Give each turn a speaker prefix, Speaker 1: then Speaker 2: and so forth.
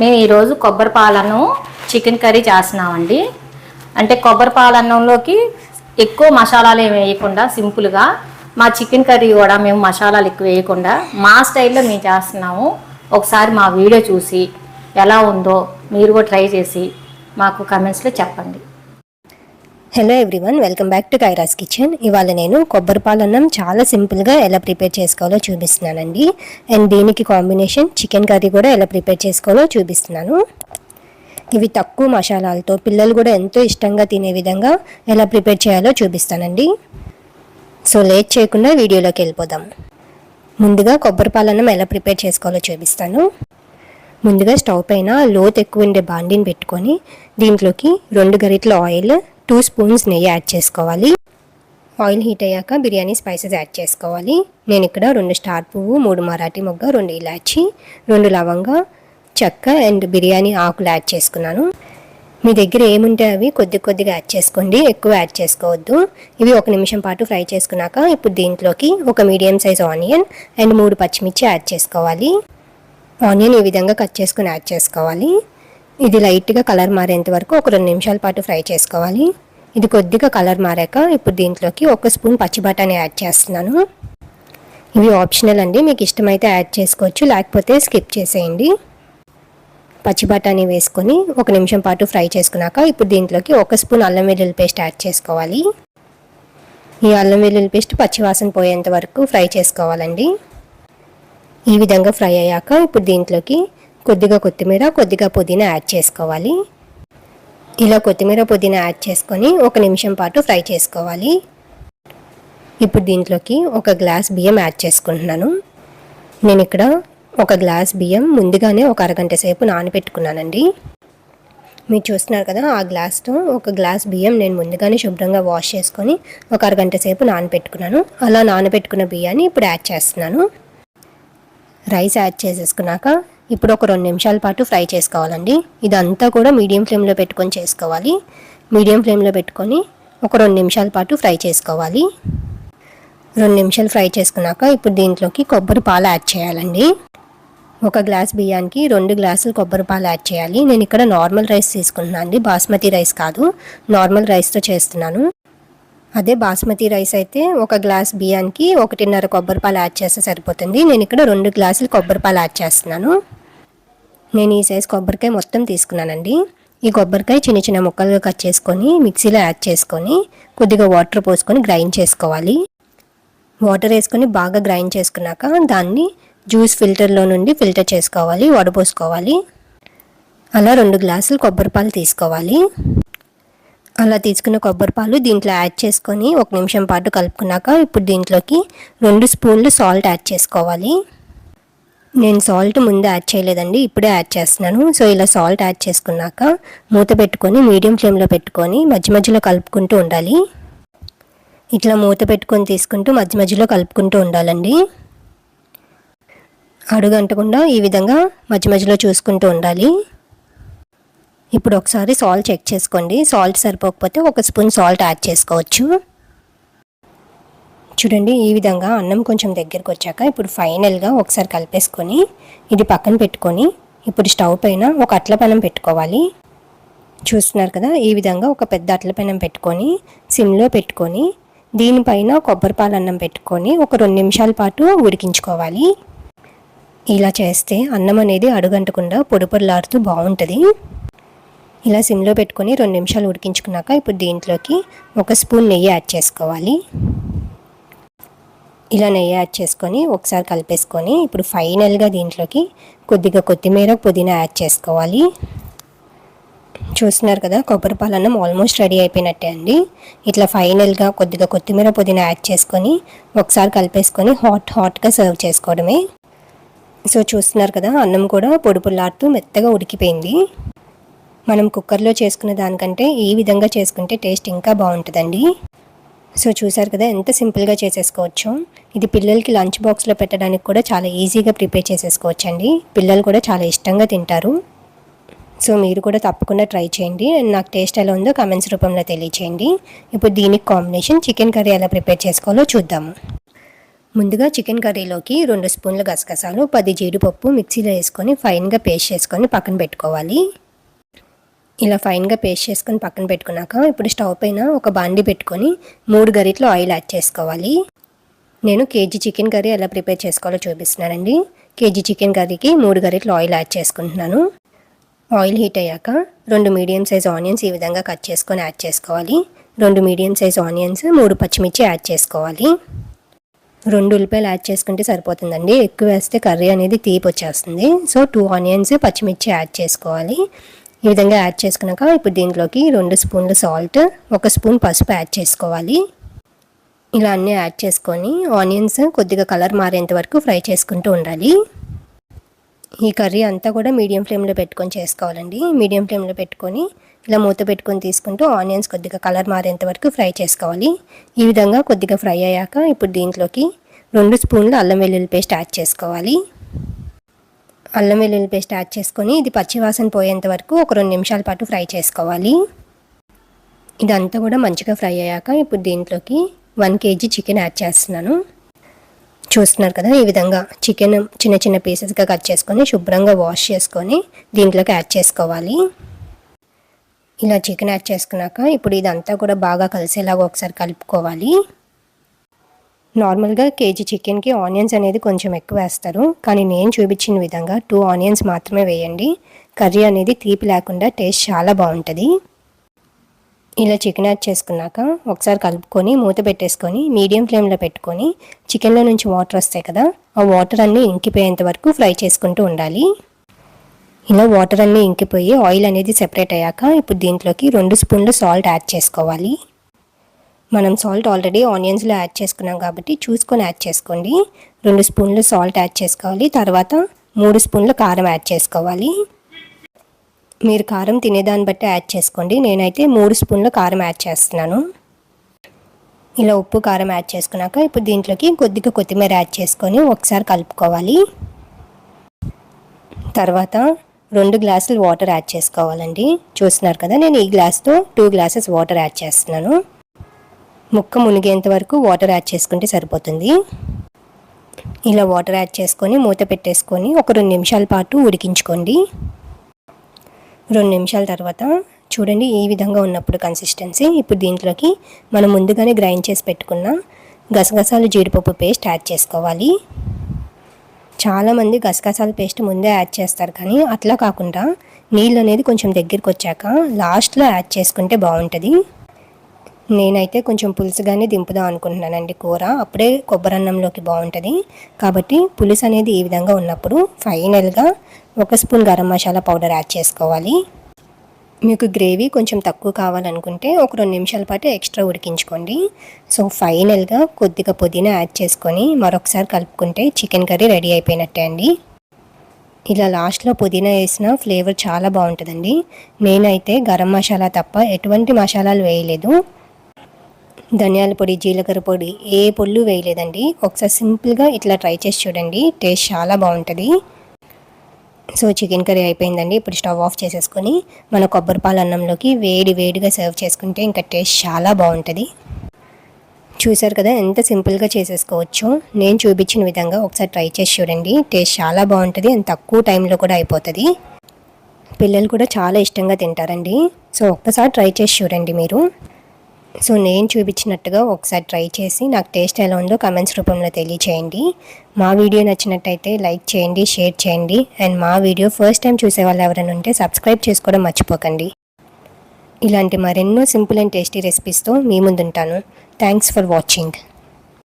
Speaker 1: మేము ఈరోజు కొబ్బరి పాలను చికెన్ కర్రీ చేస్తున్నామండి. అంటే కొబ్బరి పాలన్నంలోకి ఎక్కువ మసాలాలు ఏమి వేయకుండా సింపుల్గా మా చికెన్ కర్రీ కూడా మేము మసాలాలు ఎక్కువ వేయకుండా మా స్టైల్లో మేము చేస్తున్నాము. ఒకసారి మా వీడియో చూసి ఎలా ఉందో మీరు కూడా ట్రై చేసి మాకు కమెంట్స్లో చెప్పండి.
Speaker 2: Hello everyone welcome back to Kaira's kitchen ఇవాళ నేను కొబ్బరి పాలన్నం చాలా సింపుల్గా ఎలా ప్రిపేర్ చేసుకోవాలో చూపిస్తున్నానండి. అండ్ దీనికి కాంబినేషన్ చికెన్ కర్రీ కూడా ఎలా ప్రిపేర్ చేసుకోవాలో చూపిస్తున్నాను. ఇవి తక్కువ మసాలాలతో పిల్లలు కూడా ఎంతో ఇష్టంగా తినే విధంగా ఎలా ప్రిపేర్ చేయాలో చూపిస్తానండి. సో లేట్ చేయకుండా వీడియోలోకి వెళ్ళిపోదాం. ముందుగా కొబ్బరి పాలన్నం ఎలా ప్రిపేర్ చేసుకోవాలో చూపిస్తాను. ముందుగా స్టవ్ పైన లోతు ఎక్కువ ఉండే బాండిని పెట్టుకొని దీంట్లోకి రెండు గరిటెల ఆయిల్ టూ స్పూన్స్ నెయ్యి యాడ్ చేసుకోవాలి. ఆయిల్ హీట్ అయ్యాక బిర్యానీ స్పైసెస్ యాడ్ చేసుకోవాలి. నేను ఇక్కడ రెండు స్టార్ పువ్వు మూడు మరాఠీ మొగ్గ రెండు ఇలాచి రెండు లవంగా చెక్క అండ్ బిర్యానీ ఆకులు యాడ్ చేసుకున్నాను. మీ దగ్గర ఏముంటే అవి కొద్ది కొద్దిగా యాడ్ చేసుకోండి. ఎక్కువ యాడ్ చేసుకోవద్దు. ఇవి ఒక నిమిషం పాటు ఫ్రై చేసుకున్నాక ఇప్పుడు దీంట్లోకి ఒక మీడియం సైజ్ ఆనియన్ అండ్ మూడు పచ్చిమిర్చి యాడ్ చేసుకోవాలి. ఆనియన్ ఈ విధంగా కట్ చేసుకుని యాడ్ చేసుకోవాలి. ఇది లైట్గా కలర్ మారేంత వరకు ఒక రెండు నిమిషాల పాటు ఫ్రై చేసుకోవాలి. ఇది కొద్దిగా కలర్ మారాక ఇప్పుడు దీంట్లోకి ఒక స్పూన్ పచ్చి బఠానీ యాడ్ చేస్తున్నాను. ఇవి ఆప్షనల్ అండి. మీకు ఇష్టమైతే యాడ్ చేసుకోవచ్చు. లేకపోతే స్కిప్ చేసేయండి. పచ్చి బఠానీ వేసుకొని ఒక నిమిషం పాటు ఫ్రై చేసుకున్నాక ఇప్పుడు దీంట్లోకి ఒక స్పూన్ అల్లం వెల్లుల్లి పేస్ట్ యాడ్ చేసుకోవాలి. ఈ అల్లం వెల్లుల్లి పేస్ట్ పచ్చివాసన పోయేంత వరకు ఫ్రై చేసుకోవాలండి. ఈ విధంగా ఫ్రై అయ్యాక ఇప్పుడు దీంట్లోకి కొద్దిగా కొత్తిమీర కొద్దిగా పుదీనా యాడ్ చేసుకోవాలి. ఇలా కొత్తిమీర పుదీనా యాడ్ చేసుకొని ఒక నిమిషం పాటు ఫ్రై చేసుకోవాలి. ఇప్పుడు దీంట్లోకి ఒక గ్లాస్ బియ్యం యాడ్ చేసుకుంటున్నాను. నేను ఇక్కడ ఒక గ్లాస్ బియ్యం ముందుగానే ఒక అరగంట సేపు నానబెట్టుకున్నానండి. మీరు చూస్తున్నారు కదా ఆ గ్లాస్తో ఒక గ్లాస్ బియ్యం నేను ముందుగానే శుభ్రంగా వాష్ చేసుకొని ఒక అరగంట సేపు నానబెట్టుకున్నాను. అలా నానబెట్టుకున్న బియ్యాన్ని ఇప్పుడు యాడ్ చేస్తున్నాను. రైస్ యాడ్ చేసేసుకున్నాక ఇప్పుడు ఒక రెండు నిమిషాల పాటు ఫ్రై చేసుకోవాలండి. ఇదంతా కూడా మీడియం ఫ్లేమ్లో పెట్టుకొని చేసుకోవాలి. మీడియం ఫ్లేమ్లో పెట్టుకొని ఒక రెండు నిమిషాల పాటు ఫ్రై చేసుకోవాలి. రెండు నిమిషాలు ఫ్రై చేసుకున్నాక ఇప్పుడు దీంట్లోకి కొబ్బరి పాలు యాడ్ చేయాలండి. ఒక గ్లాస్ బియ్యానికి రెండు గ్లాసులు కొబ్బరి పాలు యాడ్ చేయాలి. నేను ఇక్కడ నార్మల్ రైస్ తీసుకుంటున్నాను అండి బాస్మతి రైస్ కాదు. నార్మల్ రైస్తో చేస్తున్నాను. అదే బాస్మతి రైస్ అయితే ఒక గ్లాస్ బియ్యానికి ఒకటిన్నర కొబ్బరి పాలు యాడ్ చేస్తే సరిపోతుంది. నేను ఇక్కడ రెండు గ్లాసులు కొబ్బరి పాలు యాడ్ చేస్తున్నాను. నేను ఈ సైజ్ కొబ్బరికాయ మొత్తం తీసుకున్నానండి. ఈ కొబ్బరికాయ చిన్న చిన్న ముక్కలుగా కట్ చేసుకొని మిక్సీలో యాడ్ చేసుకొని కొద్దిగా వాటర్ పోసుకొని గ్రైండ్ చేసుకోవాలి. వాటర్ వేసుకొని బాగా గ్రైండ్ చేసుకున్నాక దాన్ని జ్యూస్ ఫిల్టర్లో నుండి ఫిల్టర్ చేసుకోవాలి వడపోసుకోవాలి. అలా రెండు గ్లాసులు కొబ్బరి పాలు తీసుకోవాలి. అలా తీసుకున్న కొబ్బరి పాలు దీంట్లో యాడ్ చేసుకొని ఒక నిమిషం పాటు కలుపుకున్నాక ఇప్పుడు దీంట్లోకి రెండు స్పూన్లు సాల్ట్ యాడ్ చేసుకోవాలి. నేను సాల్ట్ ముందు యాడ్ చేయలేదండి ఇప్పుడే యాడ్ చేస్తున్నాను. సో ఇలా సాల్ట్ యాడ్ చేసుకున్నాక మూత పెట్టుకొని మీడియం ఫ్లేమ్లో పెట్టుకొని మధ్య మధ్యలో కలుపుకుంటూ ఉండాలి. ఇట్లా మూత పెట్టుకొని తీసుకుంటూ మధ్య మధ్యలో కలుపుకుంటూ ఉండాలండి. అడుగంటకుండా ఈ విధంగా మధ్య మధ్యలో చూసుకుంటూ ఉండాలి. ఇప్పుడు ఒకసారి సాల్ట్ చెక్ చేసుకోండి. సాల్ట్ సరిపోకపోతే ఒక స్పూన్ సాల్ట్ యాడ్ చేసుకోవచ్చు. చూడండి ఈ విధంగా అన్నం కొంచెం దగ్గరకు వచ్చాక ఇప్పుడు ఫైనల్గా ఒకసారి కలిపేసుకొని ఇది పక్కన పెట్టుకొని ఇప్పుడు స్టవ్ పైన ఒక అట్లపెనం పెట్టుకోవాలి. చూస్తున్నారు కదా ఈ విధంగా ఒక పెద్ద అట్లపెనం పెట్టుకొని సిమ్లో పెట్టుకొని దీనిపైన కొబ్బరిపాలు అన్నం పెట్టుకొని ఒక రెండు నిమిషాల పాటు ఉడికించుకోవాలి. ఇలా చేస్తే అన్నం అనేది అడుగంటకుండా పొడి పొడిలాడుతూ బాగుంటుంది. ఇలా సిమ్లో పెట్టుకొని రెండు నిమిషాలు ఉడికించుకున్నాక ఇప్పుడు దీంట్లోకి ఒక స్పూన్ నెయ్యి యాడ్ చేసుకోవాలి. ఇలా నెయ్యి యాడ్ చేసుకొని ఒకసారి కలిపేసుకొని ఇప్పుడు ఫైనల్గా దీంట్లోకి కొద్దిగా కొత్తిమీర పుదీనా యాడ్ చేసుకోవాలి. చూస్తున్నారు కదా కొబ్బరి పాలన్నం ఆల్మోస్ట్ రెడీ అయిపోయినట్టే అండి. ఇట్లా ఫైనల్గా కొద్దిగా కొత్తిమీర పుదీనా యాడ్ చేసుకొని ఒకసారి కలిపేసుకొని హాట్ హాట్గా సర్వ్ చేసుకోవడమే. సో చూస్తున్నారు కదా అన్నం కూడా పొడి మెత్తగా ఉడికిపోయింది. మనం కుక్కర్లో చేసుకున్న దానికంటే ఈ విధంగా చేసుకుంటే టేస్ట్ ఇంకా బాగుంటుందండి. సో చూసారు కదా ఎంత సింపుల్గా చేసేసుకోవచ్చు. ఇది పిల్లలకి లంచ్ బాక్స్లో పెట్టడానికి కూడా చాలా ఈజీగా ప్రిపేర్ చేసేసుకోవచ్చు అండి పిల్లలు కూడా చాలా ఇష్టంగా తింటారు. సో మీరు కూడా తప్పకుండా ట్రై చేయండి. అండ్ నాకు టేస్ట్ ఎలా ఉందో కామెంట్స్ రూపంలో తెలియచేయండి. ఇప్పుడు దీనికి కాంబినేషన్ చికెన్ కర్రీ ఎలా ప్రిపేర్ చేసుకోవాలో చూద్దాము ముందుగా చికెన్ కర్రీలోకి రెండు స్పూన్ల గసగసాలు పది జీడిపప్పు మిక్సీలో వేసుకొని ఫైన్గా పేస్ట్ చేసుకొని పక్కన పెట్టుకోవాలి. ఇలా ఫైన్గా పేస్ట్ చేసుకొని పక్కన పెట్టుకున్నాక ఇప్పుడు స్టవ్ పైన ఒక బాండి పెట్టుకొని మూడు గరిటలు ఆయిల్ యాడ్ చేసుకోవాలి. నేను కేజీ చికెన్ కర్రీ ఎలా ప్రిపేర్ చేసుకోవాలో చూపిస్తున్నానండి. కేజీ చికెన్ కర్రీకి మూడు గరిటలు ఆయిల్ యాడ్ చేసుకుంటున్నాను. ఆయిల్ హీట్ అయ్యాక రెండు మీడియం సైజ్ ఆనియన్స్ ఈ విధంగా కట్ చేసుకొని యాడ్ చేసుకోవాలి. రెండు మీడియం సైజ్ ఆనియన్స్ మూడు పచ్చిమిర్చి యాడ్ చేసుకోవాలి. రెండు ఉల్లిపాయలు యాడ్ చేసుకుంటే సరిపోతుందండి. ఎక్కువ వేస్తే కర్రీ అనేది తీపి వచ్చేస్తుంది. సో టూ ఆనియన్స్ పచ్చిమిర్చి యాడ్ చేసుకోవాలి. ఈ విధంగా యాడ్ చేసుకున్నాక ఇప్పుడు దీంట్లోకి రెండు స్పూన్లు సాల్ట్ ఒక స్పూన్ పసుపు యాడ్ చేసుకోవాలి. ఇలా అన్నీ యాడ్ చేసుకొని ఆనియన్స్ కొద్దిగా కలర్ మారేంత వరకు ఫ్రై చేసుకుంటూ ఉండాలి. ఈ కర్రీ అంతా కూడా మీడియం ఫ్లేమ్లో పెట్టుకొని చేసుకోవాలండి. మీడియం ఫ్లేమ్లో పెట్టుకొని ఇలా మూత పెట్టుకొని తీసుకుంటూ ఆనియన్స్ కొద్దిగా కలర్ మారేంత వరకు ఫ్రై చేసుకోవాలి. ఈ విధంగా కొద్దిగా ఫ్రై అయ్యాక ఇప్పుడు దీంట్లోకి రెండు స్పూన్లు అల్లం వెల్లుల్లి పేస్ట్ యాడ్ చేసుకోవాలి. అల్లం వెల్లుల్లి పేస్ట్ యాడ్ చేసుకొని ఇది పచ్చివాసన పోయేంత వరకు ఒక రెండు నిమిషాల పాటు ఫ్రై చేసుకోవాలి. ఇదంతా కూడా మంచిగా ఫ్రై అయ్యాక ఇప్పుడు దీంట్లోకి వన్ కేజీ చికెన్ యాడ్ చేస్తున్నాను. చూస్తున్నారు కదా ఈ విధంగా చికెన్ చిన్న చిన్న పీసెస్గా కట్ చేసుకొని శుభ్రంగా వాష్ చేసుకొని దీంట్లోకి యాడ్ చేసుకోవాలి. ఇలా చికెన్ యాడ్ చేసుకున్నాక ఇప్పుడు ఇదంతా కూడా బాగా కలిసేలాగా ఒకసారి కలుపుకోవాలి. నార్మల్గా కేజీ చికెన్కి ఆనియన్స్ అనేది కొంచెం ఎక్కువ వేస్తారు. కానీ నేను చూపించిన విధంగా టూ ఆనియన్స్ మాత్రమే వేయండి. కర్రీ అనేది తీపి లేకుండా టేస్ట్ చాలా బాగుంటుంది. ఇలా చికెన్ యాడ్ చేసుకున్నాక ఒకసారి కలుపుకొని మూత పెట్టేసుకొని మీడియం ఫ్లేమ్లో పెట్టుకొని చికెన్లో నుంచి వాటర్ వస్తాయి కదా ఆ వాటర్ అన్నీ ఇంకిపోయేంత వరకు ఫ్రై చేసుకుంటూ ఉండాలి. ఇలా వాటర్ అన్నీ ఇంకిపోయి ఆయిల్ అనేది సెపరేట్ అయ్యాక ఇప్పుడు దీంట్లోకి రెండు స్పూన్లు సాల్ట్ యాడ్ చేసుకోవాలి. మనం సాల్ట్ ఆల్రెడీ ఆనియన్స్లో యాడ్ చేసుకున్నాం కాబట్టి చూసుకొని యాడ్ చేసుకోండి. రెండు స్పూన్లు సాల్ట్ యాడ్ చేసుకోవాలి. తర్వాత మూడు స్పూన్లు కారం యాడ్ చేసుకోవాలి. మీరు కారం తినేదాన్ని బట్టి యాడ్ చేసుకోండి. నేనైతే మూడు స్పూన్ల కారం యాడ్ చేస్తున్నాను. ఇలా ఉప్పు కారం యాడ్ చేసుకున్నాక ఇప్పుడు దీంట్లోకి కొద్దిగా కొత్తిమీర యాడ్ చేసుకొని ఒకసారి కలుపుకోవాలి. తర్వాత రెండు గ్లాసులు వాటర్ యాడ్ చేసుకోవాలండి. చూస్తున్నారు కదా నేను ఈ గ్లాస్తో టూ గ్లాసెస్ వాటర్ యాడ్ చేస్తున్నాను. ముక్క మునిగేంత వరకు వాటర్ యాడ్ చేసుకుంటే సరిపోతుంది. ఇలా వాటర్ యాడ్ చేసుకొని మూత పెట్టేసుకొని ఒక రెండు నిమిషాల పాటు ఉడికించుకోండి. రెండు నిమిషాల తర్వాత చూడండి ఈ విధంగా ఉన్నప్పుడు కన్సిస్టెన్సీ ఇప్పుడు దీంట్లోకి మనం ముందుగానే గ్రైండ్ చేసి పెట్టుకున్న గసగసాలు జీడిపప్పు పేస్ట్ యాడ్ చేసుకోవాలి. చాలామంది గసగసాల పేస్ట్ ముందే యాడ్ చేస్తారు కానీ అట్లా కాకుండా నీళ్ళు అనేది కొంచెం దగ్గరికి వచ్చాక లాస్ట్లో యాడ్ చేసుకుంటే బాగుంటుంది. నేనైతే కొంచెం పులుసుగానే దింపుదాం అనుకుంటున్నానండి కూర. అప్పుడే కొబ్బరి అన్నంలోకి బాగుంటుంది. కాబట్టి పులుసు అనేది ఈ విధంగా ఉన్నప్పుడు ఫైనల్గా ఒక spoon garam masala powder add చేసుకోవాలి. మీకు గ్రేవీ కొంచెం తక్కువ కావాలనుకుంటే ఒక రెండు నిమిషాల పాటు ఎక్స్ట్రా ఉడికించుకోండి. సో ఫైనల్గా కొద్దిగా పుదీనా యాడ్ చేసుకొని మరొకసారి కలుపుకుంటే చికెన్ కర్రీ రెడీ అయిపోయినట్టే అండి. ఇలా లాస్ట్లో పుదీనా వేసిన ఫ్లేవర్ చాలా బాగుంటుందండి. నేనైతే గరం మసాలా తప్ప ఎటువంటి మసాలాలు వేయలేదు. ధనియాల పొడి జీలకర్ర పొడి ఏ పొళ్ళు వేయలేదండి. ఒకసారి సింపుల్గా ఇట్లా ట్రై చేసి చూడండి. టేస్ట్ చాలా బాగుంటుంది. సో చికెన్ కర్రీ అయిపోయిందండి. ఇప్పుడు స్టవ్ ఆఫ్ చేసేసుకొని మన కొబ్బరి పాలు అన్నంలోకి వేడి వేడిగా సర్వ్ చేసుకుంటే ఇంకా టేస్ట్ చాలా బాగుంటుంది. చూసారు కదా ఎంత సింపుల్గా చేసేసుకోవచ్చు. నేను చూపించిన విధంగా ఒకసారి ట్రై చేసి చూడండి. టేస్ట్ చాలా బాగుంటుంది అండ్ తక్కువ టైంలో కూడా అయిపోతుంది. పిల్లలు కూడా చాలా ఇష్టంగా తింటారండి. సో ఒక్కసారి ట్రై చేసి చూడండి మీరు. సో నేను చూపించినట్టుగా ఒకసారి ట్రై చేసి నాకు టేస్ట్ ఎలా ఉందో కమెంట్స్ రూపంలో తెలియచేయండి. మా వీడియో నచ్చినట్టయితే లైక్ చేయండి షేర్ చేయండి. అండ్ మా వీడియో ఫస్ట్ టైం చూసే వాళ్ళు ఎవరైనా ఉంటే సబ్స్క్రైబ్ చేసుకోవడం మర్చిపోకండి. ఇలాంటి మరెన్నో సింపుల్ అండ్ టేస్టీ రెసిపీస్తో మీ ముందుంటాను. Thanks for watching